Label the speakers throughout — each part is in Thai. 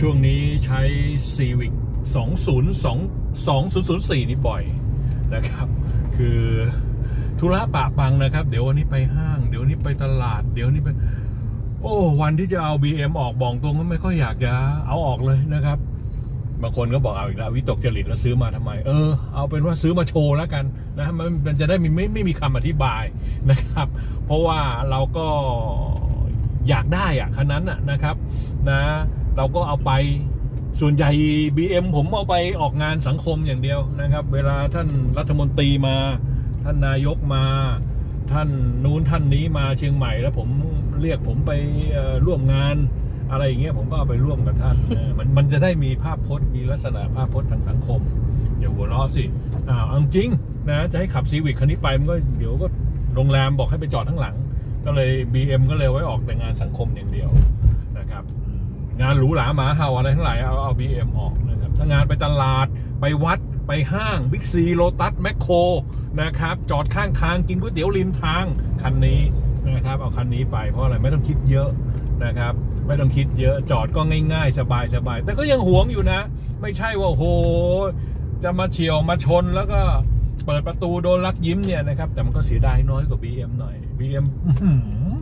Speaker 1: ช่วงนี้ใช้ Civic 202 2004 นี่บ่อยนะครับ คือธุระปะปังนะครับ เดี๋ยววันนี้ไปห้าง เดี๋ยวนี้ไปตลาด เดี๋ยวนี้ไป โอ้ วันที่จะเอา BM ออกบอกตรงก็ไม่ค่อยอยากจะเอาออกเลยนะครับ บางคนก็บอกเอาอีกแล้ววิตกจริตแล้วซื้อมาทำไม เออ เอาเป็นว่าซื้อมาโชว์แล้วกันนะมันมันจะได้ไม่ไม่ไม่มีคำอธิบายนะครับ เพราะว่าเราก็อยากได้อะคันนั้นอะนะครับ นะ เราก็เอาไปส่วนใหญ่ BM ผมเอาไปออกงานสังคมอย่างเดียวนะครับ เวลาท่านรัฐมนตรีมา ท่านนายกมา ท่านนู้นท่านนี้มาเชียงใหม่แล้วผมเรียกผมไปร่วมงานอะไรอย่างเงี้ยผมก็เอาไปร่วมกับท่านมันมันจะได้มีภาพพจน์มีลักษณะภาพพจน์ทางสังคมอย่าหัวเราะสิอ้าวเอาจริงนะจะให้ขับซีวิคคันนี้ไปมันก็เดี๋ยวก็โรงแรมบอกให้ไปจอดข้างหลัง ก็เลย BM ก็เลยไว้ออกแต่งานสังคมอย่างเดียว งานหรูหราหมาเห่าอะไรทั้งหลายเอาเอา BM ออกนะครับถ้างานไปตลาดไปวัดไปห้างบิ๊กซีโลตัสแมคโครนะครับ จอดข้างทางกินก๋วยเตี๋ยวริมทางคันนี้นะครับเอาคันนี้ไปเพราะอะไรไม่ต้องคิดเยอะนะครับ ไม่ต้องคิดเยอะจอดก็ง่ายๆ สบายๆ แต่ก็ยังหวงอยู่นะ ไม่ใช่ว่าโอ้โหจะมาเฉียวมาชนแล้วก็เปิดประตูโดนลักยิ้มเนี่ยนะครับ แต่มันก็เสียดายน้อยกว่า BM หน่อย BM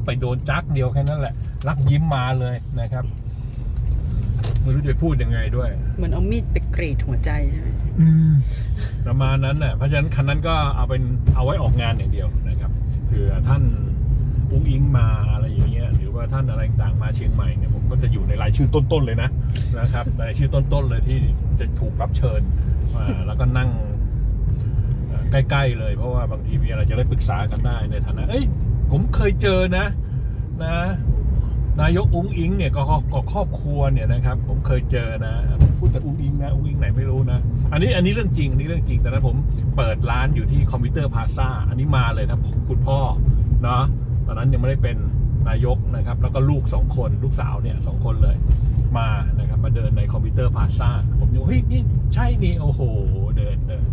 Speaker 1: ไปโดนจักเดียวแค่นั้นแหละลักยิ้มมาเลยนะครับ ไม่รู้จะพูดยังไงด้วย
Speaker 2: เหมือนเอามีดไปกรีดหัวใจใช่ไหม
Speaker 1: ประมาณนั้นน่ะเพราะฉะนั้นคันนั้นก็เอาเป็นเอาไว้ออกงานอย่างเดียวนะครับเผื่อท่านอุ้งอิงมาอะไรอย่างเงี้ยหรือว่าท่านอะไรต่างๆมาเชียงใหม่เนี่ยผมก็จะอยู่ในรายชื่อต้นๆเลยนะนะครับรายชื่อต้นๆเลยที่จะถูกรับเชิญมาแล้วก็นั่งเอ่อใกล้ๆเลยเพราะว่าบางทีมีอะไรจะได้ปรึกษากันได้ในฐานะ เอ้ยผมเคยเจอนะ นะ นายกอุ้งอิงเนี่ยก็ครอบครัวเนี่ยนะครับ ผมเคยเจอนะผมพูดแต่อุ้งอิงนะอุ้งอิงไหนไม่รู้นะ อันนี้อันนี้เรื่องจริงอันนี้เรื่องจริงแต่นั้นผมเปิดร้านอยู่ที่คอมพิวเตอร์พาซาอันนี้มาเลยนะคุณพ่อเนาะตอนนั้นยังไม่ได้เป็นนายกนะครับ แล้วก็ลูกสองคนลูกสาวเนี่ยสองคนเลยมานะครับมาเดินในคอมพิวเตอร์พาซาผมยังเฮ้ยนี่ใช่นี่โอ้โห เดินเดิน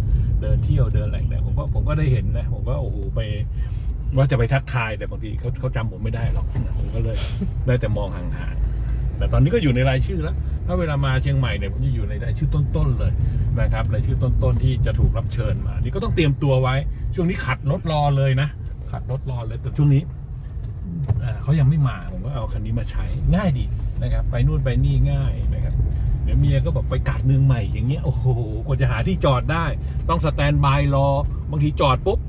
Speaker 1: เดินเที่ยวเดินอะไรเนี่ยผมก็ผมก็ได้เห็นนะผมก็โอ้โหไป ว่าจะไปทักทายแต่บางทีเขาเขาจำผมไม่ได้หรอกผมก็เลยได้แต่มองห่างๆแต่ตอนนี้ก็อยู่ในรายชื่อแล้ว ถ้าเวลามาเชียงใหม่เนี่ยผมจะอยู่ในรายชื่อต้นๆเลยนะครับรายชื่อต้นๆที่จะถูกรับเชิญมา นี่ก็ต้องเตรียมตัวไว้ ช่วงนี้ขัดรถรอเลยนะขัดรถรอเลยแต่ช่วงนี้เขายังไม่มาผมก็เอาคันนี้มาใช้ง่ายดีนะครับ ไปนู่นไปนี่ง่ายนะครับเดี๋ยวเมียก็บอกไปกัดเมืองใหม่อย่างเงี้ยโอ้โหกว่าจะหาที่จอดได้ ต้องสแตนบายรอบางทีจอดปุ๊บ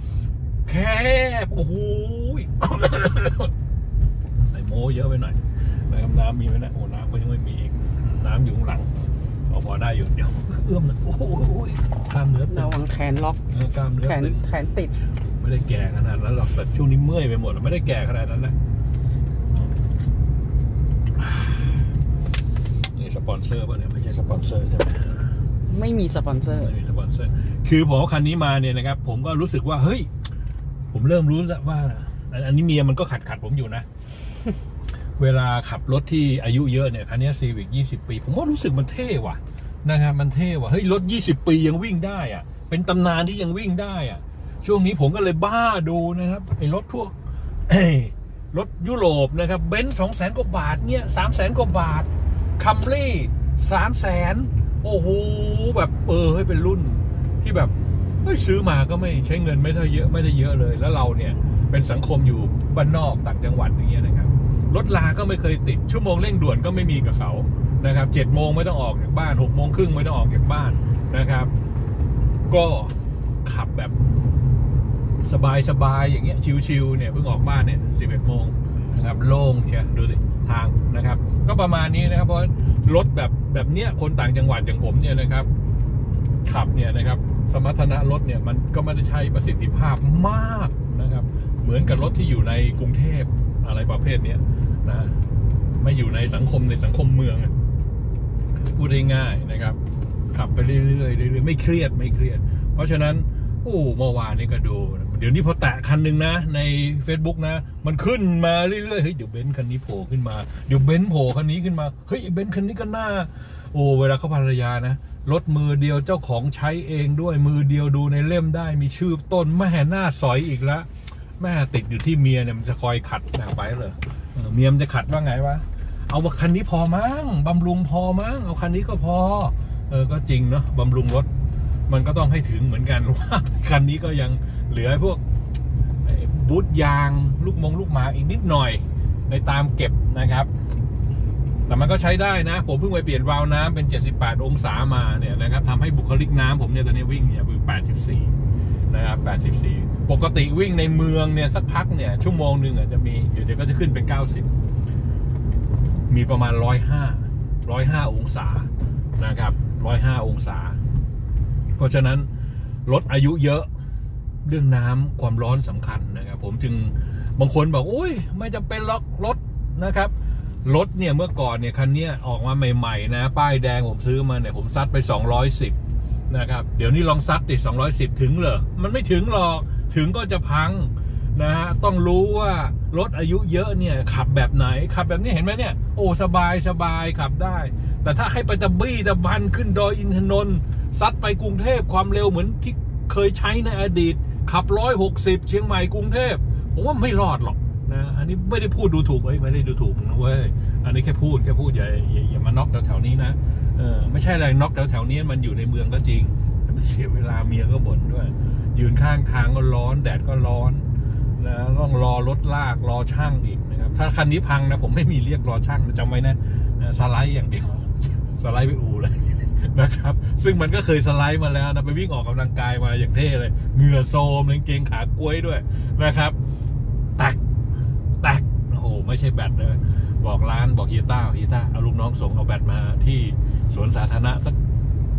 Speaker 1: แคบโอ้โหใส่โมเยอะไปหน่อยนะครับน้ำมีไหมนะโอ้น้ำก็ยังไม่มีอีกน้ำอยู่ข้างหลังเอาพอได้อยู่เดี๋ยวเอื้อมนะโอ้โหกล้ามเนื้อตึ
Speaker 2: ระ
Speaker 1: ง
Speaker 2: วังแขนล็อก
Speaker 1: เออกล้ามเนื้อ
Speaker 2: แขน
Speaker 1: ตึง
Speaker 2: แขนติด
Speaker 1: ไม่ได้แก่ขนาดนั้นหรอกแต่ช่วงนี้เมื่อยไปหมดแล้วไม่ได้แก่ขนาดนั้นนะอืมนี่สปอนเซอร์ป่ะเนี่ยไม่ใช่สปอนเซอร์ใช่ไหม
Speaker 2: ไม่มีสปอนเซอร์
Speaker 1: ไม่มีสปอนเซอร์ คือผมเอาคันนี้มาเนี่ยนะครับ ผมก็รู้สึกว่า เฮ้ย ผมเริ่มรู้แล้วว่าอันอันนี้เมียมันก็ขัดขัดผมอยู่นะ เวลาขับรถที่อายุเยอะเนี่ยคันนี้ซีวิก20ปี ผมว่ารู้สึกมันเท่ว่ะนะครับมันเท่ว่ะเฮ้ยรถ20ปียังวิ่งได้อะเป็นตำนานที่ยังวิ่งได้อะช่วงนี้ผมก็เลยบ้าดูนะครับไอ้รถพวกเอ้ยรถยุโรปนะครับเบนซ์สองแสนกว่าบาทเนี่ยสามแสนกว่าบาทคัมรี่สามแสนโอ้โหแบบเออให้ยเป็นรุ่นที่แบบเฮ้ย ซื้อมาก็ไม่ใช้เงินไม่ได้เยอะไม่ได้เยอะเลย แล้วเราเนี่ยเป็นสังคมอยู่บ้านนอกต่างจังหวัดอย่างเงี้ยนะครับรถลาก็ไม่เคยติดชั่วโมงเร่งด่วนก็ไม่มีกับเขานะครับเจ็ดโมงไม่ต้องออกจากบ้านหกโมงครึ่งไม่ต้องออกจากบ้านนะครับ ก็ขับแบบสบายสบายๆอย่างเงี้ยชิวๆเนี่ยเพิ่งออกบ้านเนี่ยสิบเอ็ดโมงนะครับโล่งเชียดูสิทางนะครับ ก็ประมาณนี้นะครับเพราะรถแบบแบบเนี้ยคนต่างจังหวัดอย่างผมเนี่ยนะครับ ขับเนี่ยนะครับ สมรรถนะรถเนี่ยมันก็ไม่ได้ใช้ประสิทธิภาพมากนะครับ เหมือนกับรถที่อยู่ในกรุงเทพอะไรประเภทเนี้ยนะไม่อยู่ในสังคมในสังคมเมืองพูดได้ง่ายนะครับ ขับไปเรื่อยๆเรื่อยๆไม่เครียดไม่เครียด เพราะฉะนั้น โอ้เมื่อวานนี้ก็ดูเดี๋ยวนี้พอแตะคันหนึ่งนะ ใน Facebook นะ มันขึ้นมาเรื่อยๆเฮ้ยเดี๋ยวเบนซ์คันนี้โผล่ขึ้นมาเดี๋ยวเบนซ์โผล่คันนี้ขึ้นมาเฮ้ยเบนซ์คันนี้ก็น่าโอ้เวลาเขาภรรยานะ รถมือเดียวเจ้าของใช้เองด้วยมือเดียวดูในเล่มได้มีชื่อต้นแม่หน้าสอยอีกแล้วแม่ติดอยู่ที่เมียเนี่ยมันจะคอยขัดแม่ไปเลยเมียมันจะขัดว่าไงวะเอาคันนี้พอมั้งบำรุงพอมั้งเอาคันนี้ก็พอ เออก็จริงเนาะบำรุงรถ มันก็ต้องให้ถึงเหมือนกันว่าคันนี้ก็ยังเหลือพวกบูทยางลูกมงลูกหมาอีกนิดหน่อยในตามเก็บนะครับ แต่มันก็ใช้ได้นะ ผมเพิ่งไปเปลี่ยนวาล์วน้ำเป็น 78 องศามาเนี่ยนะครับทำให้บุคลิกน้ำผมเนี่ยตอนนี้วิ่งเนี่ยคือ84 นะครับ 84 ปกติวิ่งในเมืองเนี่ยสักพักเนี่ยชั่วโมงหนึ่งอะจะมีเดี๋ยวก็จะขึ้นเป็น 90 มีประมาณ 105 105 องศานะครับ 105 องศา เพราะฉะนั้นรถอายุเยอะเรื่องน้ำความร้อนสำคัญนะครับ ผมจึงบางคนบอกโอ้ยไม่จำเป็นหรอกรถนะครับ รถเนี่ยเมื่อก่อนเนี่ยคันนี้ออกมาใหม่ๆนะ ป้ายแดงผมซื้อมาเนี่ยผมซัดไป 210 นะครับ เดี๋ยวนี้ลองซัดดิ210 ถึงเหรอ มันไม่ถึงหรอก ถึงก็จะพังนะฮะ ต้องรู้ว่ารถอายุเยอะเนี่ยขับแบบไหน ขับแบบนี้เห็นไหมเนี่ย โอ้สบายสบายขับได้ แต่ถ้าให้ไปตะบี้ตะบันขึ้นดอยอินทนนท์ซัดไปกรุงเทพความเร็วเหมือนที่เคยใช้ในอดีต ขับ 160 เชียงใหม่กรุงเทพผมว่าไม่รอดหรอก นะ อันนี้ไม่ได้พูดดูถูกเอ้ยไม่ได้ดูถูกนะเว้ย อันนี้แค่พูดแค่พูดอย่าอย่าอย่ามาน็อกแถวๆนี้นะ เออไม่ใช่อะไรน็อกแถวๆนี้มันอยู่ในเมืองก็จริง แต่มันเสียเวลาเมียก็บ่นด้วย ยืนข้างทางก็ร้อนแดดก็ร้อนนะต้องรอรถลากรอช่างอีกนะครับ ถ้าคันนี้พังนะผมไม่มีเรียกรอช่างนะจำไว้นะสไลด์อย่างเดียวสไลด์ไปอู่เลยนะครับ ซึ่งมันก็เคยสไลด์มาแล้วนะไปวิ่งออกกำลังกายมาอย่างเท่เลยเหงื่อโซมเลยกางเกงขากล้วยด้วยนะครับแตก แตกโอ้โหไม่ใช่แบตเลยบอกร้านบอกเฮียต้าเฮียต้าเอาลูกน้องส่งเอาแบตมาที่สวนสาธารณะสัก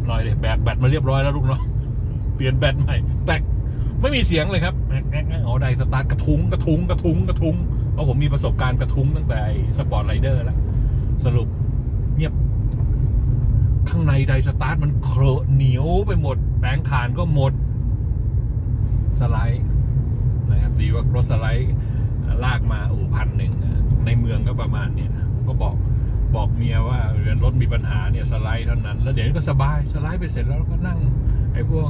Speaker 1: หน่อยเลยแบกแบตมาเรียบร้อยแล้วลูกน้องเปลี่ยนแบตใหม่แตกไม่มีเสียงเลยครับแอ๊กแอ๊กแอ๊กอ๋อไดสตาร์ทกระทุ้งกระทุ้งกระทุ้งกระทุ้งเพราะผมมีประสบการณ์กระทุ้งตั้งแต่สปอร์ตไรเดอร์แล้วสรุปเงียบข้างในไดสตาร์ทมันเครอะเหนียวไปหมด แปลงฐานก็หมด สไลด์นะครับดีว่ารถสไลด์ ลากมาโอ้พันหนึ่งในเมืองก็ประมาณเนี่ยก็บอกบอกเมียว่าเรือนรถมีปัญหาเนี่ยสไลด์เท่านั้น แล้วเดี๋ยวนี้ก็สบายสไลด์ไปเสร็จแล้วก็นั่ง ไอ้พวก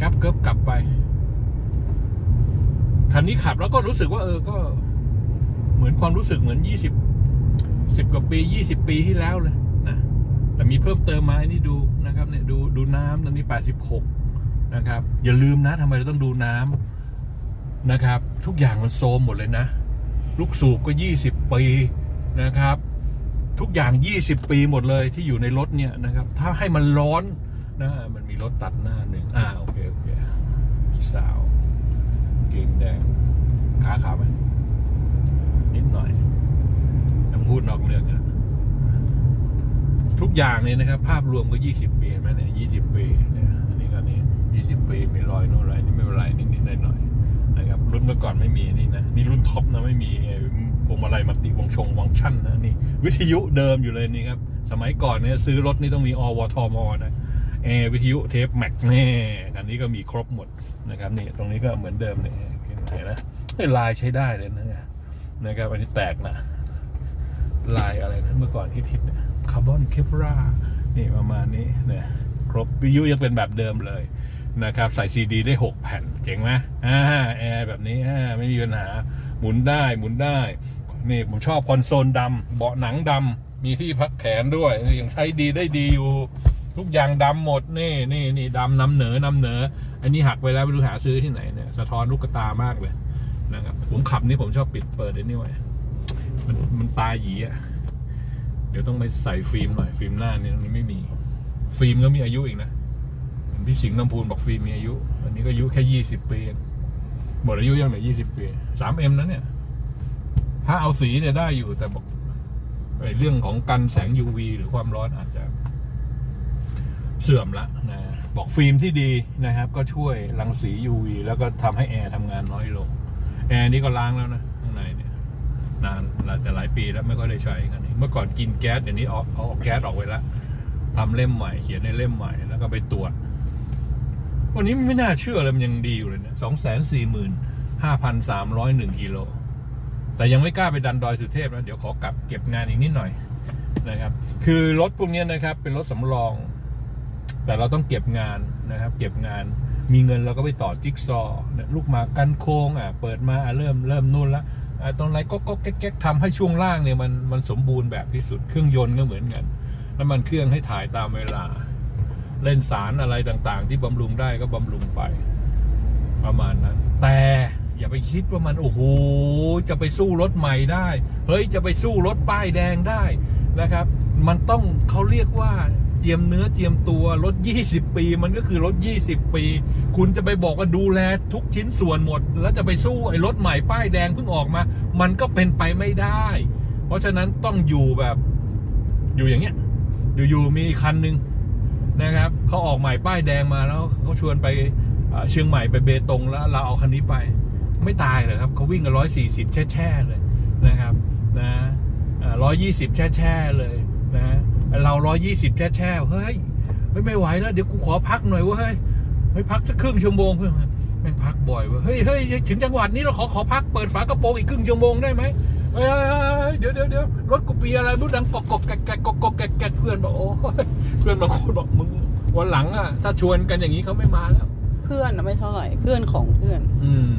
Speaker 1: กับเกิบกลับไปคันนี้ขับแล้วก็รู้สึกว่าเออก็ เหมือนความรู้สึกเหมือนยี่สิบสิบกว่าปียี่สิบปีที่แล้วเลยนะแต่มีเพิ่มเติมมาอันนี้ดูนะครับเนี่ยดูดูน้ำตอนนี้86นะครับ อย่าลืมนะทำไมเราต้องดูน้ำ นะครับ ทุกอย่างมันโซมหมดเลยนะ ลูกสูบก็ 20 ปีนะครับ ทุกอย่าง 20 ปีหมดเลยที่อยู่ในรถเนี่ยนะครับ ถ้าให้มันร้อนนะมันมีรถตัดหน้าหนึ่งอ่าโอเคโอเคมีสาว เกงแดงขาขาวไหมนิดหน่อยต้องพูดนอกเรื่องนะทุกอย่างเนี่ยนะครับ ภาพรวมก็ 20 ปีเห็นไหมเนี่ย20 ปีเนี่ยอันนี้ก็นี่20 ปีมีรอยโน่นรอยนี่ไม่เป็นไรนิดๆหน่อย รุ่นเมื่อก่อนไม่มีนี่นะนี่รุ่นท็อปนะไม่มีพวงมาลัยมัลติวงชงวังชั่นนะนี่ วิทยุเดิมอยู่เลยนี่ครับ สมัยก่อนเนี่ยซื้อรถนี่ต้องมีอวทมนะแอร์วิทยุเทปแม็กแน่อันนี้ก็มีครบหมดนะครับนี่ตรงนี้ก็เหมือนเดิมเนี่ยเห็นไหมลายใช้ได้เลยนะนะครับอันนี้แตกนะลายอะไรนะเมื่อก่อนที่ทิศเนี่ยคาร์บอนเคปรานี่ประมาณนี้เนี่ยครบวิทยุยังเป็นแบบเดิมเลย นะครับใส่ซีดีได้ 6 แผ่น เจ๋งไหมอ่าแอร์แบบนี้อ่าไม่มีปัญหาหมุนได้หมุนได้ นี่ผมชอบคอนโซลดำเบาะหนังดำมีที่พักแขนด้วยยังใช้ดีได้ดีอยู่ทุกอย่างดำหมดนี่นี่นี่ดำนำเหนอนำเหนอ อันนี้หักไปแล้วไม่รู้หาซื้อที่ไหนเนี่ยสะท้อนลูกตามากเลยนะครับผมขับนี่ผมชอบปิดเปิดไอ้นี่ไว้มันมันตาหยีอะเดี๋ยวต้องไปใส่ฟิล์มหน่อยฟิล์มหน้านี่ตรงนี้ไม่มี ฟิล์มก็มีอายุอีกนะ พี่สิงห์ลำพูนบอกฟิล์มมีอายุอันนี้ก็อายุแค่ยี่สิบปีหมดอายุยังเหลือยี่สิบปีสามเอ็มนะเนี่ย ถ้าเอาสีเนี่ยได้อยู่แต่บอกไอ้เรื่องของกันแสง UV หรือความร้อนอาจจะเสื่อมละนะบอกฟิล์มที่ดีนะครับ ก็ช่วยรังสี UV แล้วก็ทำให้แอร์ทำงานน้อยลง แอร์นี่ก็ล้างแล้วนะข้างในเนี่ยนานหลายแต่หลายปีแล้วไม่ค่อยได้ใช้กันเมื่อก่อนกินแก๊สเดี๋ยวนี้เอาเอาแก๊สออกไปแล้วทำเล่มใหม่ เขียนในเล่มใหม่แล้วก็ไปตรวจ วันนี้ไม่น่าเชื่อเลยมันยังดีอยู่เลยนี่ยสองแสนสี่หมื่นห้าพันสามร้อยหนึ่งกิโล แต่ยังไม่กล้าไปดันดอยสุเทพนะ เดี๋ยวขอกลับเก็บงานอีกนิดหน่อยนะครับ คือรถพวกนี้นะครับ เป็นรถสำรอง แต่เราต้องเก็บงานนะครับ เก็บงาน มีเงินเราก็ไปต่อจิ๊กซอลูกหมากกันโค้งอะ เปิดมาอะเริ่มเริ่มนู่นละอ่าตรงไรก็ก็แก๊กๆทำให้ช่วงล่างเนี่ยมันมันสมบูรณ์แบบที่สุด เครื่องยนต์ก็เหมือนกัน น้ำมันเครื่องให้ถ่ายตามเวลา เล่นสารอะไรต่างๆ ที่บำรุงได้ก็บำรุงไป ประมาณนั้น แต่อย่าไปคิดว่ามันโอ้โหจะไปสู้รถใหม่ได้ เฮ้ยจะไปสู้รถป้ายแดงได้นะครับ มันต้องเขาเรียกว่าเจียมเนื้อเจียมตัวรถ 20 ปี มันก็คือรถ 20 ปี คุณจะไปบอกว่าดูแลทุกชิ้นส่วนหมด แล้วจะไปสู้ไอ้รถใหม่ป้ายแดงเพิ่งออกมา มันก็เป็นไปไม่ได้ เพราะฉะนั้นต้องอยู่แบบ อยู่อย่างเงี้ยอยู่ๆมีคันหนึ่ง นะครับเขาออกใหม่ป้ายแดงมาแล้วเขาชวนไปเชียงใหม่ไปเบตงแล้วเราเอาคันนี้ไป ไม่ตายเลยครับเขาวิ่งกันร้อยสี่สิบแช่แช่ๆเลยนะครับนะร้อยยี่สิบแช่แช่ๆเลยนะเราร้อยยี่สิบแช่แช่ๆเฮ้ยไม่ไหวแล้วเดี๋ยวกูขอพักหน่อยว้ยเฮ้ยพักสักครึ่งชั่วโมงเพื่อนแม่งพักบ่อยว้ยเฮ้ยเฮ้ยถึงจังหวัดนี้เราขอขอพักเปิดฝากระโปรงอีกครึ่งชั่วโมงได้ไหม เฮ้ยเฮ้ยเฮ้ยเฮ้ยเดี๋ยวเดี๋ยวเดี๋ยวรถกูปีอะไรรู้ดังกอกกอกแกกแกกกอกกอกแกกแกกเพื่อนบอกโอ้ยเพื่อนบางคนบอกมึงวันหลังอะ ถ้าชวนกันอย่างนี้เขาไม่มาแล้ว
Speaker 2: เพื่อนนะไม่เท่าไหร่เพื่อนของเพื่อน
Speaker 1: อืม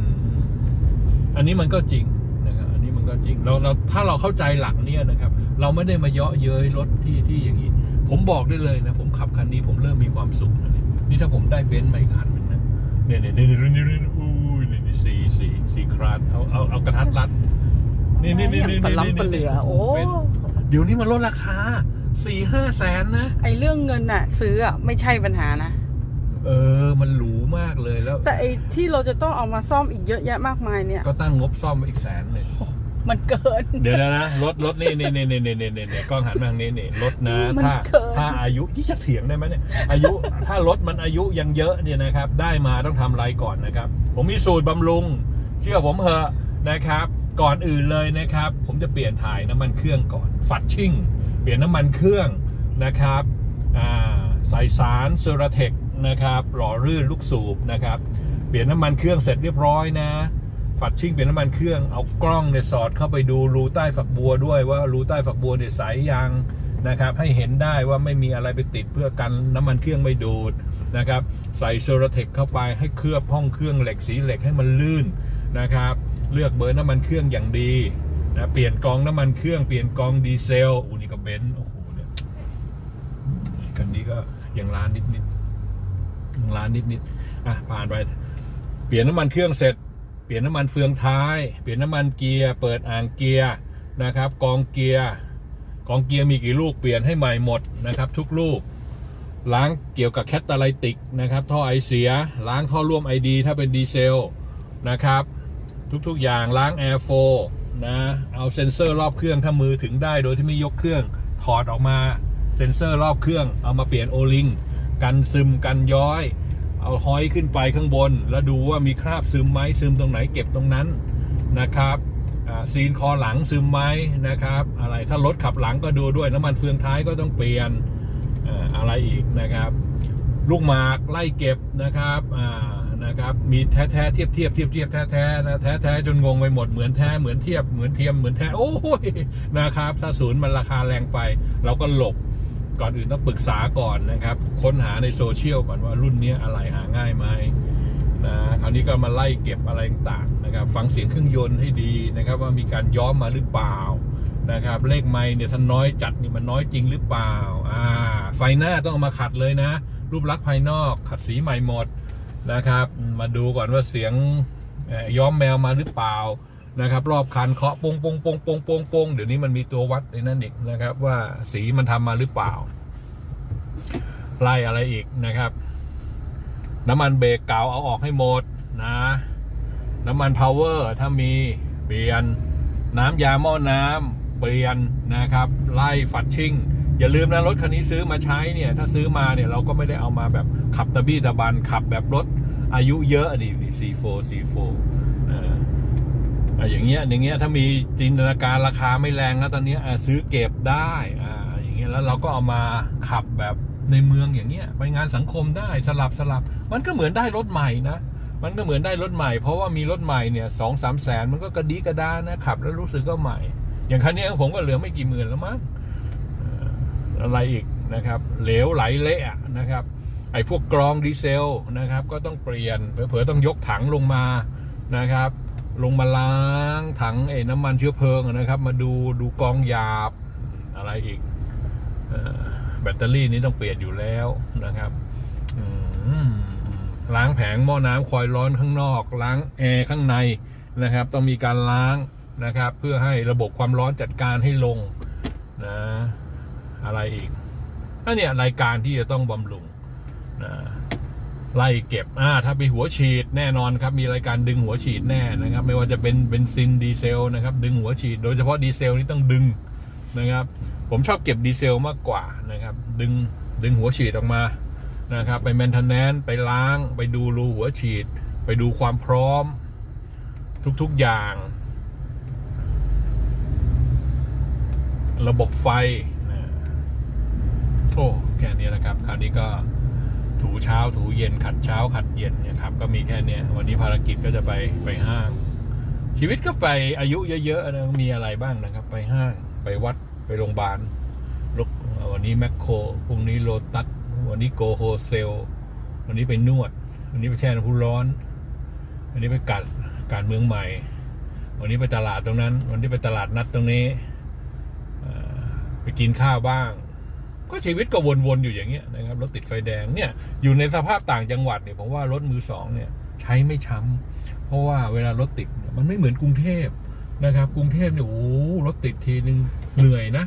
Speaker 1: อันนี้มันก็จริงนะครับอันนี้มันก็จริงเราเราถ้าเราเข้าใจหลักเนี่ยนะครับ เราไม่ได้มาเยาะเย้ยรถที่ที่อย่างนี้ ผมบอกได้เลยนะ ผมขับคันนี้ผมเริ่มมีความสุขนะเนี่ยนี่ถ้าผมได้เบนซ์ใหม่คันหนึงนะเนี่ยเนี่ยเนี่ยเนี่ยเนี่ยเนี่ยอุ้ยนี่นี่สี่สี่สี่คราสเอาเอาเอากระทัดรัด นี่นี่นี่นี่
Speaker 2: ปลา
Speaker 1: นี่
Speaker 2: ล้ำปลาเหลือ โอ้
Speaker 1: เป็นเดี๋ยวนี้มันลดราคาสี่ห้าแสนนะ
Speaker 2: ไอเรื่องเงินน่ะ ซื้ออะไม่ใช่ปัญหานะ
Speaker 1: เออ มันหรูมากเลยแล้ว
Speaker 2: แต่ไอที่เราจะต้องเอามาซ่อมอีกเยอะแยะมากมายเนี่ย
Speaker 1: ก็ตั้งงบซ่อมอีกแสนหนึ่ง
Speaker 2: มันเกิน
Speaker 1: เดี๋ยวนะนะรถรถนี่นี่นี่นี่นี่นี่นี่กล้องหันมาทางนี้นี่รถนะ
Speaker 2: มัน
Speaker 1: ถ้า
Speaker 2: เกิน
Speaker 1: ถ้าอายุที่จะเถียงได้ไหมเนี่ย อายุถ้ารถมันอายุยังเยอะเนี่ยนะครับ ได้มาต้องทำอะไรก่อนนะครับ ผมมีสูตรบำรุง เชื่อผมเหอะนะครับ ก่อนอื่นเลยนะครับ ผมจะเปลี่ยนถ่ายน้ำมันเครื่องก่อนฟัดชิ่ง เปลี่ยนน้ำมันเครื่องนะครับใส่สารเซราเทคนะครับหล่อรื่นลูกสูบนะครับเปลี่ยนน้ำมันเครื่องเสร็จเรียบร้อยนะฝัดชิ่งเปลี่ยนน้ำมันเครื่องเอากล้องเนี่ยสอดเข้าไปดูรูใต้ฝักบัวด้วยว่ารูใต้ฝักบัวเนี่ยใสยังนะครับ ให้เห็นได้ว่าไม่มีอะไรไปติดเพื่อกันน้ำมันเครื่องไม่ดูดนะครับ ใส่เซอราเทคเข้าไปให้เคลือบห้องเครื่องเหล็กสีเหล็กให้มันลื่น นะครับ เลือกเบอร์น้ำมันเครื่องอย่างดีนะเปลี่ยนกองน้ำมันเครื่องเปลี่ยนกองดีเซลอุนี่ก็เบนซ์โอ้โหเนี่ยคันนี้ก็ยังล้านนิดนิดๆยังล้านนิดนิดๆอะผ่านไป เปลี่ยนน้ำมันเครื่องเสร็จ เปลี่ยนน้ำมันเฟืองท้าย เปลี่ยนน้ำมันเกียร์เปิดอ่างเกียร์นะครับกองเกียร์กองเกียร์มีกี่ลูกเปลี่ยนให้ใหม่หมดนะครับทุกลูกล้างเกี่ยวกับแคตตาไลติกนะครับท่อไอเสียล้างท่อร่วมไอดีถ้าเป็นดีเซลนะครับ ทุกๆอย่างล้างแอร์โฟนะเอาเซ็นเซอร์รอบเครื่องถ้ามือถึงได้โดยที่ไม่ยกเครื่องถอดออกมาเซ็นเซอร์รอบเครื่องเอามาเปลี่ยนโอลิงกันซึมกันย้อย เอาห้อยขึ้นไปข้างบน แล้วดูว่ามีคราบซึมไหมซึมตรงไหนเก็บตรงนั้นนะครับซีนคอหลังซึมไหมนะครับ อะไรถ้ารถขับหลังก็ดูด้วยน้ำมันเฟืองท้ายก็ต้องเปลี่ยนอ่าอะไรอีกนะครับ ลูกหมากไล่เก็บนะครับอ่า นะครับ มีแท้แท้เทียบเทียบเทียบเทียบแท้แท้นะแท้แท้จนงงไปหมดเหมือนแท้เหมือนเทียบเหมือนเทียมเหมือนแท้โอ้ยนะครับ ถ้าศูนย์มันราคาแรงไป เราก็หลบก่อนอื่นต้องปรึกษาก่อนนะครับ ค้นหาในโซเชียลก่อนว่ารุ่นนี้อะไรหาง่ายไหมนะคราวนี้ก็มาไล่เก็บอะไรต่างๆนะครับ ฟังเสียงเครื่องยนต์ให้ดีนะครับ ว่ามีการย้อมมาหรือเปล่านะครับ เลขไม้เนี่ยถ้าน้อยจัดนี่มันน้อยจริงหรือเปล่าอ่าไฟหน้าต้องเอามาขัดเลยนะ รูปลักษณ์ภายนอกขัดสีใหม่หมด นะครับ มาดูก่อนว่าเสียงย้อมแมวมาหรือเปล่านะครับ รอบคันเคาะปงปงปงปงปงปงเดี๋ยวนี้มันมีตัววัดในนั้นอีกนะครับ ว่าสีมันทำมาหรือเปล่าไล่อะไรอีกนะครับ น้ำมันเบรกเก่าเอาออกให้หมดนะ น้ำมันพาวเวอร์ถ้ามีเปลี่ยนน้ำยาหม้อน้ำเปลี่ยนนะครับ ไล่ฝัดชิ่ง อย่าลืมนะรถคันนี้ซื้อมาใช้เนี่ย ถ้าซื้อมาเนี่ยเราก็ไม่ได้เอามาแบบขับตะบี้ตะบันขับแบบรถอายุเยอะนี่นี่ C4 C4 อ่าอะอย่างเงี้ยอย่างเงี้ยถ้ามีจินตนาการราคาไม่แรงนะตอนเนี้ยซื้อเก็บได้อ่าอย่างเงี้ยแล้วเราก็เอามาขับแบบในเมืองอย่างเงี้ยไปงานสังคมได้สลับสลับ มันก็เหมือนได้รถใหม่นะมันก็เหมือนได้รถใหม่เพราะว่ามีรถใหม่เนี่ยสองสามแสนมันก็กระดีกระดานะขับ แล้วรู้สึกก็ใหม่ อย่างคันนี้ผมก็เหลือไม่กี่หมื่นแล้วมั้ง อะไรอีกนะครับเหลวไหลเละนะครับไอ้พวกกรองดีเซลนะครับ ก็ต้องเปลี่ยนเผลอๆต้องยกถังลงมานะครับ ลงมาล้างถังไอ้น้ำมันเชื้อเพลิงนะครับ มาดูดูกองหยาบอะไรอีกแบตเตอรี่นี้ต้องเปลี่ยนอยู่แล้วนะครับล้างแผงหม้อน้ำคอยร้อนข้างนอก ล้างแอร์ข้างในนะครับ ต้องมีการล้างนะครับ เพื่อให้ระบบความร้อนจัดการให้ลงนะ อะไรอีกอันเนี้ยรายการที่จะต้องบำรุงนะไล่เก็บอ่าถ้าไปหัวฉีดแน่นอนครับ มีรายการดึงหัวฉีดแน่นะครับ ไม่ว่าจะเป็นเบนซินดีเซลนะครับ ดึงหัวฉีด โดยเฉพาะดีเซลนี่ต้องดึงนะครับ ผมชอบเก็บดีเซลมากกว่านะครับ ดึงดึงหัวฉีดออกมานะครับ ไปแมนเทนแนนไปล้าง ไปดูรูหัวฉีด ไปดูความพร้อม ทุกๆอย่าง ระบบไฟ โอ้แค่นี้นะครับ คราวนี้ก็ถูเช้าถูเย็นขัดเช้าขัดเย็นนี่ยครับ ก็มีแค่นี้วันนี้ภารกิจก็จะไปไปห้าง ชีวิตก็ไปอายุเยอะๆนะมีอะไรบ้างนะครับ ไปห้างไปวัดไปโรงพยาบาลลุกวันนี้แมคโครพรุ่งนี้โลตัสวันนี้โกโฮเซลวันนี้ไปนวด วันนี้ไปแช่น้ำพุร้อน วันนี้ไปกัดการเมืองใหม่ วันนี้ไปตลาดตรงนั้น วันนี้ไปตลาดนัดตรงนี้ไปกินข้าวบ้าง ก็ชีวิตก็วนๆอยู่อย่างเงี้ยนะครับรถติดไฟแดงเนี่ยอยู่ในสภาพต่างจังหวัดเนี่ยผมว่ารถมือสองเนี่ยใช้ไม่ช้ำเพราะว่าเวลารถติดมันไม่เหมือนกรุงเทพนะครับกรุงเทพเนี่ยโอ้รถติดทีนึงเหนื่อยนะ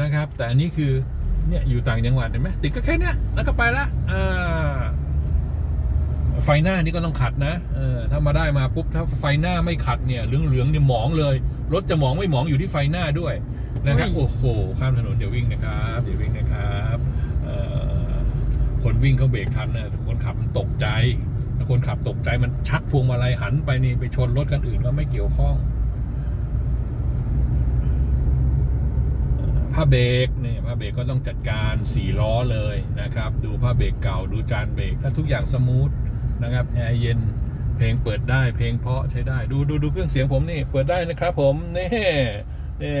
Speaker 1: นะครับ แต่อันนี้คือเนี่ยอยู่ต่างจังหวัดเห็นไหมติดก็แค่เนี้ยแล้วก็ไปละอ่าไฟหน้านี่ก็ต้องขัดนะเออถ้ามาได้มาปุ๊บถ้าไฟหน้าไม่ขัดเนี่ยเหลืองๆเนี่ยหมองเลยรถจะหมองไม่หมองอยู่ที่ไฟหน้าด้วย นะครับ
Speaker 2: อุ้ย
Speaker 1: โอ้โหข้ามถนนเดี๋ยววิ่งนะครับเดี๋ยววิ่งนะครับเอ่อคนวิ่งเขาเบรกทันนะแต่คนขับมันตกใจถ้าคนขับตกใจมันชักพวงมาลัยหันไปนี่ไปชนรถคันอื่นก็ไม่เกี่ยวข้องเอ่อผ้าเบรกเนี่ยผ้าเบรกก็ต้องจัดการสี่ล้อเลยนะครับ ดูผ้าเบรกเก่าดูจานเบรกถ้าทุกอย่างสมูทนะครับแอร์เย็นเพลงเปิดได้เพลงเพราะใช้ได้ ดูดูดูเครื่องเสียงผมนี่ เปิดได้นะครับผมนี่ นี่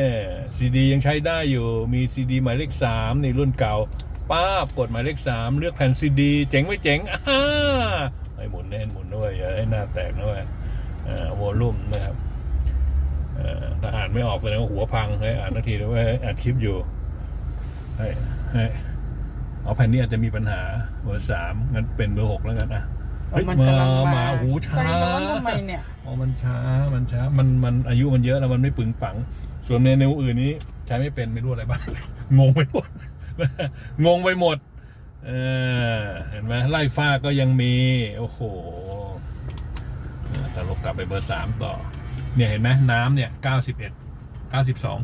Speaker 1: ซีดียังใช้ได้อยู่มีซีดีหมายเลขสามนี่รุ่นเก่าป้าบกดหมายเลขสามเลือกแผ่นซีดีเจ๋งไม่เจ๋งอ่าไอ้หมุนแน่นหมุนด้วยอย่าให้หน้าแตกด้วยอ่าวอลลุ่มนะครับเอ่อถ้าอ่านไม่ออกแสดงว่าหัวพังให้อ่านนาทีด้วยอ่านคลิปอยู่ให้ให้เอาแผ่นนี้อาจจะมีปัญหาเบอร์สามงั้นเป็นเบอร์หกแล้วกันอะเฮ้ย
Speaker 2: มันกำลัง
Speaker 1: มา
Speaker 2: มา
Speaker 1: โอ้โหช้า
Speaker 2: ใจร้อนทำไมเนี่ย
Speaker 1: อ๋อมันช้ามันช้ามันมันอายุมันเยอะแล้วมันไม่ปึงปัง ส่วนเมนูอื่นนี้ใช้ไม่เป็นไม่รู้อะไรบ้าง งงไปหมด งงไปหมด เออเห็นไหมไล่ฟ้าก็ยังมี โอ้โหแต่ลกกลับไปเบอร์สามต่อ เนี่ยเห็นไหมน้ำเนี่ยเก้าสิบเอ็ดเก้าสิบสอง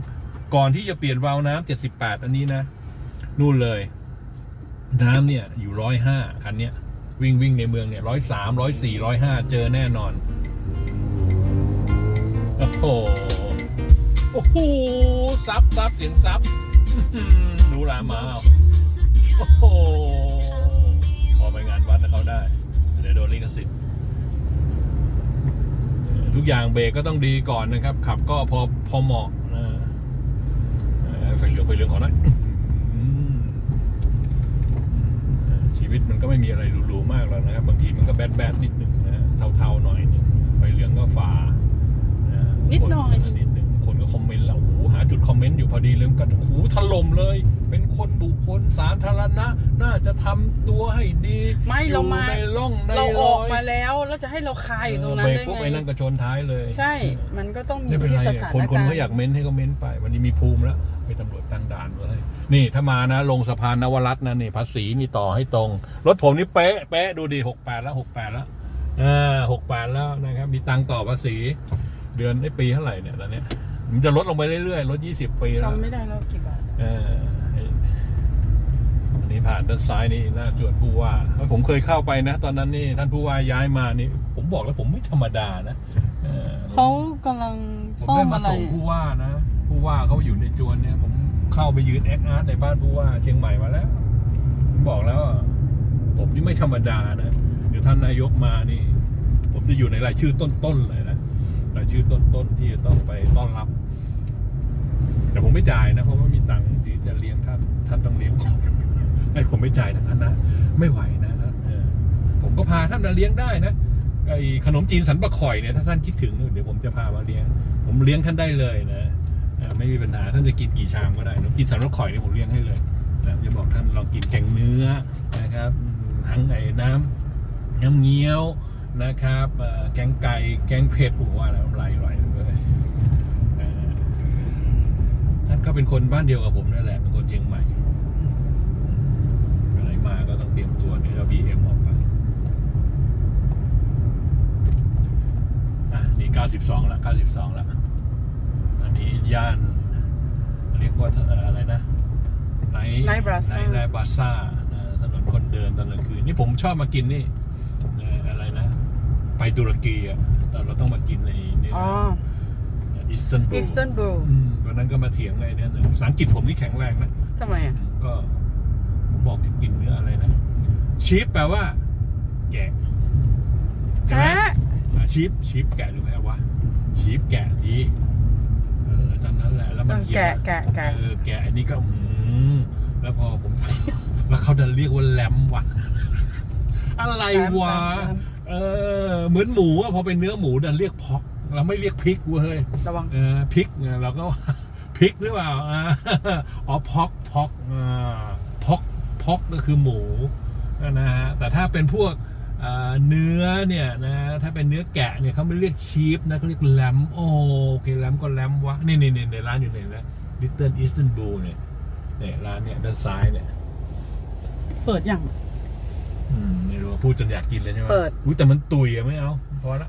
Speaker 1: ก่อนที่จะเปลี่ยนวาล์วน้ำเจ็ดสิบแปดอันนี้นะ นู่นเลย น้ำเนี่ยอยู่ร้อยห้าคันเนี้ย วิ่งวิ่งในเมืองเนี่ยร้อยสามร้อยสี่ร้อยห้าเจอแน่นอน โอ้โห โอ้โหซับซับเสียงซับอื้อหือหนูรามาโอ้โหพอไปงานวัดแล้วเขาได้เดี๋ยวโดนลิขสิทธิ์เออทุกอย่างเบรกก็ต้องดีก่อนนะครับ ขับก็พอพอเหมาะนะเออไฟเหลืองไฟเหลืองขอหน่อยอื้อหือชีวิตมันก็ไม่มีอะไรหรูๆมากแล้วนะครับ บางทีมันก็แบดแบดๆนิดนึงนะเทาๆหน่อยนึงไฟเหลืองก็ฝ่านะ
Speaker 2: นิดหน่อย
Speaker 1: คนิด จุดคอมเมนต์อยู่พอดีเลยมันก็โอ้โหถล่มเลย เป็นคนบุคคลสาธารณะ น่าจะทำตัวให้ดี
Speaker 2: ไม่เรามา
Speaker 1: อยู่ในร่องใน
Speaker 2: เรา
Speaker 1: ร
Speaker 2: ออก
Speaker 1: อย
Speaker 2: มาแล้วแล้วจะให้เราคายอยู่ตรงนั้น
Speaker 1: เบรก
Speaker 2: ได้
Speaker 1: ปุ๊บ
Speaker 2: ไง
Speaker 1: ไอ้นั่นก็ชนท้ายเลย
Speaker 2: ใช่ มันก็ต้องมี
Speaker 1: ไม่เป็น
Speaker 2: ที่
Speaker 1: ไร
Speaker 2: ส
Speaker 1: อะ
Speaker 2: ถาน
Speaker 1: คนคน
Speaker 2: การณ์
Speaker 1: เขาอยากเม้นให้ก็เม้นไป วันนี้มีภูมิแล้วมีตำรวจตั้งด่านเลยนี่ถ้ามานะลงสะพานนวรัตน์นะนี่ภาษีนี่ต่อให้ตรง รถผมนี่เป๊ะเป๊ะดูดิหกแปดแล้วหกแปดแล้วอ่าหกแปดแล้วนะครับมีตังค์ต่อภาษี เดือนไอ้ปีเท่าไหร่เนี่ยตอนเนี้ย มันจะลดลงไปเรื่อยๆลดยี่สิบปีแล้ว
Speaker 2: จำไม่ได้แล้วกี่บาท
Speaker 1: เอออันนี้ผ่านด้านซ้ายนี่หน้าจวดผู้ว่าผมเคยเข้าไปนะ ตอนนั้นนี่ท่านผู้ว่าย้ายมานี่ ผมบอกแล้วผมไม่ธรรมดานะเออ
Speaker 2: เขากำลัง
Speaker 1: ผม
Speaker 2: ซ่อ
Speaker 1: ได้
Speaker 2: ม
Speaker 1: มา
Speaker 2: อะไร
Speaker 1: ส่งผู้ว่านะ ผู้ว่าเขาอยู่ในจวนเนี่ย ผมเข้าไปยืนแอคอาร์ตในบ้านผู้ว่าเชียงใหม่มาแล้วผมบอกแล้วอะผมนี่ไม่ธรรมดานะเดี๋ยวท่านนายกมานี่ ผมจะอยู่ในรายชื่อต้นๆเลยนะ รายชื่อต้นๆที่จะต้องไปต้อนรับ แต่ผมไม่จ่ายนะเพราะว่ามีตังค์ที่จะเลี้ยงท่านท่านต้องเลี้ยงผมไอ้ผมไม่จ่ายทั้งคณะไม่ไหวนะท่านผมก็พาท่านมาเลี้ยงได้นะไอ้ขนมจีนสันปะข่อยเนี่ยถ้าท่านคิดถึงเดี๋ยวผมจะพามาเลี้ยง ผมเลี้ยงท่านได้เลยนะไม่มีปัญหาท่านจะกินกี่ชามก็ได้ขนมจีนสันปะข่อยเนี่ยผมเลี้ยงให้เลยนะจะบอกท่านลองกินแกงเนื้อนะครับทั้งไอ้น้ำน้ำเงี้ยว นะครับเอ่อแกงไก่แกงเผ็ดโอ้โหว่าแล้วน้ำลายไหลเลยเอ่อท่านก็เป็นคนบ้านเดียวกับผมนั่นแหละเป็นคนเชียงใหม่อะไรมาก็ต้องเตรียมตัวเดี๋ยวเราบีเอ็มออกไปอะนี่92ละ92ละอันนี้ย่านเรียกว่าเอ่ออะไรนะไน
Speaker 2: Night Plaza
Speaker 1: ไนบาซ่าถนนคนเดินตอนกลางคืนนี่ผมชอบมากินนี่เอ่ออะไรนะ ไปตุรกีอะแต่เราต้องมากินในนี่
Speaker 2: อ๋อ
Speaker 1: อิสตันบูล
Speaker 2: อีสเทิร์นบูล
Speaker 1: อืมวันนั้นก็มาเถียงไอ้เนี่ยภาษาอังกฤษผมนี่แข็งแรงนะ
Speaker 2: ทำไมอะ
Speaker 1: ก็ผมบอกที่กินเนื้ออะไรนะชีฟแปลว่า แกะใช่ไหม
Speaker 2: แพะ
Speaker 1: อะชีฟชีฟแกะหรือแพะวะชีฟแกะดีเออตอนนั้นแหละ แล้วมันเขียน
Speaker 2: แกะแกะแกะ
Speaker 1: เออแกะอันนี้ก็อืมแล้วพอผมแล้วเขาจะเรียกว่าแลมวะอะไรวะ
Speaker 2: แรม
Speaker 1: เออเหมือนหมูอะพอเป็นเนื้อหมูดันเรียกพอกเราไม่เรียกพริกเว้ย
Speaker 2: ระวัง
Speaker 1: เออพริกเนี่ยเราก็พริกหรือเปล่าอ่าอ๋อพอกพอกอ่าพอกพอกก็คือหมูนะฮะแต่ถ้าเป็นพวกอ่าเนื้อเนี่ยนะถ้าเป็นเนื้อแกะเนี่ยเขาไม่เรียกชีฟนะเขาเรียกแลมโอโอเคแลมก็แลมวะนี่นี่นี่ในร้านอยู่ไหนนะลิตเติ้ลอีสตันบูลเนี่ยเนี่ยร้านเนี่ยด้านซ้ายเนี่ย
Speaker 2: เปิดยัง
Speaker 1: อืมไม่รู้ว่าพูดจนอยากกินเลยใช่ไหม
Speaker 2: เปิด
Speaker 1: อุ๊ยแต่มันตุยอะไม่เอาพอละ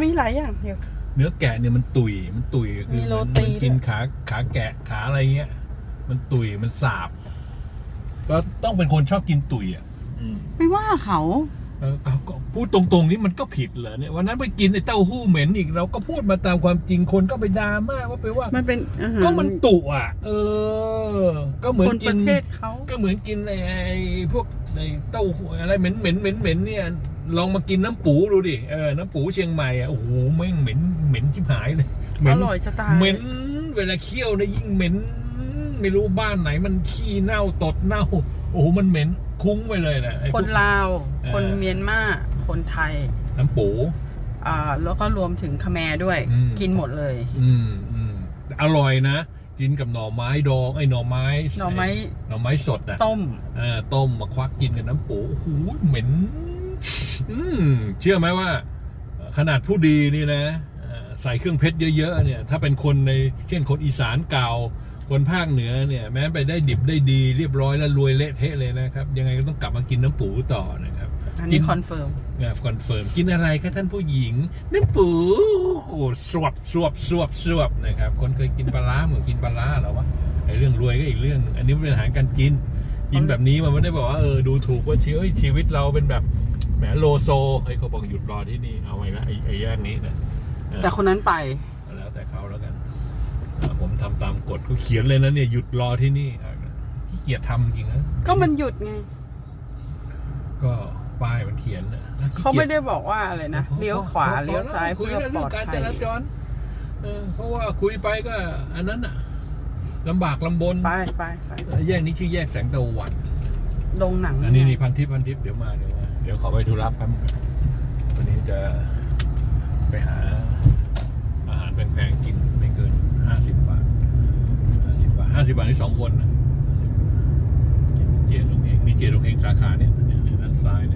Speaker 2: มีหลายอย่างเดียว
Speaker 1: เนื้อแกะเนี่ยมันตุยมันตุยคือ
Speaker 2: มีโร
Speaker 1: มัน
Speaker 2: ตี
Speaker 1: มันกิน
Speaker 2: ด้วย
Speaker 1: ขาขาแกะขาอะไรเงี้ย มันตุยมันสาบ ก็ต้องเป็นคนชอบกินตุยอะอืม
Speaker 2: ไม่ว่าเขา
Speaker 1: เออก็ก็พูดตรงๆนี่มันก็ผิดเหรอเนี่ยวันนั้นไปกินไอ้เต้าหู้เหม็นอีกเราก็พูดมาตามความจริงคนก็ไปด่ามาว่าไปว่า
Speaker 2: มันเป็นอาหาร
Speaker 1: ก็มันตุอะ เออ ก็เหมือน
Speaker 2: คน
Speaker 1: กิ
Speaker 2: ป
Speaker 1: น
Speaker 2: ระเทศเขา
Speaker 1: ก็เหมือนกินไอ้ไอ้พวก ไอ้เต้าหู้อะไรเหม็นเหม็นเหม็นเหม็นเนี่ยลองมากินน้ำปูดูดิเออน้ำปูเชียงใหม่อะโอ้โหแม่งเหม็นเหม็นชิบหายเลยเหม็
Speaker 2: อนร่อยจะตาย
Speaker 1: เหม็นเวลาเคี่ยวนะยิ่งเหม็น ไม่รู้บ้านไหนมันขี้เน่าตดเน่า โอ้โหมันเหม็นคุ้งไปเลยนะไอ้พวก
Speaker 2: คนลาว
Speaker 1: เออ
Speaker 2: คนเมียนมาคนไทย
Speaker 1: น้ำปู
Speaker 2: อ่าแล้วก็รวมถึงคแมร์ด้วย
Speaker 1: อืม
Speaker 2: กินหมดเลย
Speaker 1: อืมอืมอร่อยนะ กินกับหน่อไม้ดองไอ้หน่อไม้
Speaker 2: หน่อไม้
Speaker 1: หน่อไม้สดอะ
Speaker 2: ต้ม
Speaker 1: เอ่าต้มมาควักกินกับน้ำปูโอ้โหเหม็นอืมเชื่อไหมว่า ขนาดผู้ดีนี่นะเอ่อใส่เครื่องเพชรเยอะ ๆ เนี่ย ถ้าเป็นคนในเช่นคนอีสานเก่า คนภาคเหนือเนี่ย แม้ไปได้ดิบได้ดีเรียบร้อยแล้วรวยเละเทะเลยนะครับ ยังไงก็ต้องกลับมากินน้ำปูต่อนะครับ
Speaker 2: อัน
Speaker 1: กิ
Speaker 2: นี้
Speaker 1: น
Speaker 2: คอนเฟิร์ม
Speaker 1: คอนเฟิร์มกินอะไรคะท่านผู้หญิงน้ำปูโอ้โหสวบสวบสวบสวบนะครับ คนเคยกินปลาร้าเหมือนกินปลาร้าเหรอวะไอ้เรื่องรวยก็อีกเรื่องหนึ่งอันนี้มันเป็นอาหารการกิน กินแบบนี้มันไม่ได้บอกว่าเออดูถูกว่าชีวิตชีวิตเราเป็นแบบแหมโลโซเฮ้ยเขาบอกหยุดรอที่นี่เอาไว้ละไอ้ไอ้แยกนี้นะเออ
Speaker 2: แต่คนนั้นไป
Speaker 1: แล้วแต่เขาแล้วกันเออผมทำตามกฎเขาเขียนเลยนะเนี่ยหยุดรอที่นี่อะขี้เกียจทำจริงนะ
Speaker 2: ก็มันหยุดไง
Speaker 1: ก็ ป้ายมันเขียนนะขี้กียจ
Speaker 2: เขาไม่ได้บอกว่าอะไรนะเลี้ยวขวาเลี้ยวซ้าย
Speaker 1: คุ
Speaker 2: เพื่อ
Speaker 1: เรื่
Speaker 2: ปล
Speaker 1: อ
Speaker 2: องด
Speaker 1: การ
Speaker 2: ภั
Speaker 1: จ
Speaker 2: ย
Speaker 1: ราจรเออเพราะว่าคุยไปก็ อันนั้นอะลำบากลำบน
Speaker 2: ไปไปไป
Speaker 1: แยกนี้ชื่อแยกแสงตะวัน
Speaker 2: ลงหนัง
Speaker 1: อันนี้นี่พันทิพย์พันทิพย์เดี๋ยวมาเดี๋ยวมาเดี๋ยวขอไปธุระแป๊บนึงวันนี้จะไปหาอาหารแพงๆกินไม่เกินห้าสิบบาทห้าสิบบาทห้าสิบบาทนี่สองคนนะกินเจตรงเองนี่เจตรงเองสาขาเนี่ยเนี่ยเนี่ยด้านซ้ายเนี่ย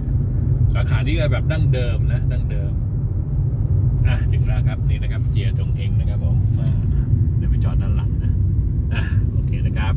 Speaker 1: สาขาที่ก็แบบดั้งเดิมนะดั้งเดิมอะถึงแล้วครับนี่นะครับเจียจงเฮงนะครับผมมาเดี๋ยวไปจอดด้านหลังนะอะโอเคนะครับ